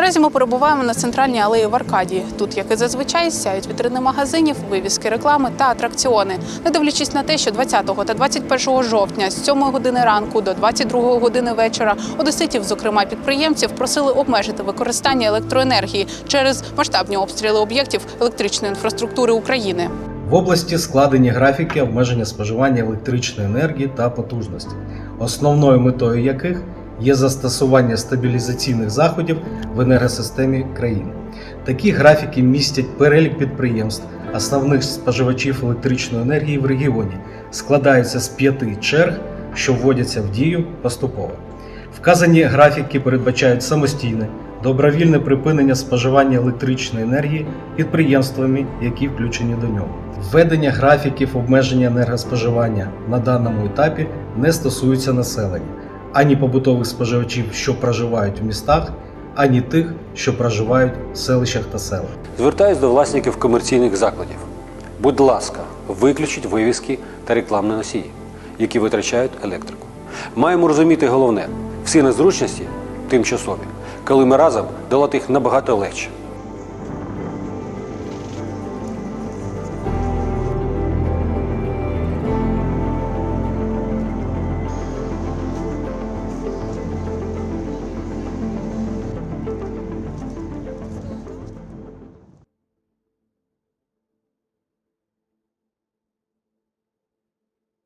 Наразі ми перебуваємо на центральній алеї в Аркадії. Тут, як і зазвичай, сяють вітрини магазинів, вивіски реклами та атракціони. Не дивлячись на те, що 20 та 21 жовтня з 7 години ранку до 22 години вечора одеситів, зокрема підприємців, просили обмежити використання електроенергії через масштабні обстріли об'єктів електричної інфраструктури України. В області складені графіки обмеження споживання електричної енергії та потужності, основною метою яких є застосування стабілізаційних заходів в енергосистемі країни. Такі графіки містять перелік підприємств, основних споживачів електричної енергії в регіоні, складаються з п'яти черг, що вводяться в дію поступово. Вказані графіки передбачають самостійне, добровільне припинення споживання електричної енергії підприємствами, які включені до нього. Введення графіків обмеження енергоспоживання на даному етапі не стосується населення, ані побутових споживачів, що проживають у містах, ані тих, що проживають в селищах та селах. Звертаюсь до власників комерційних закладів. Будь ласка, виключіть вивіски та рекламні носії, які витрачають електрику. Маємо розуміти головне: всі незручності тимчасові, коли ми разом долати їх набагато легше.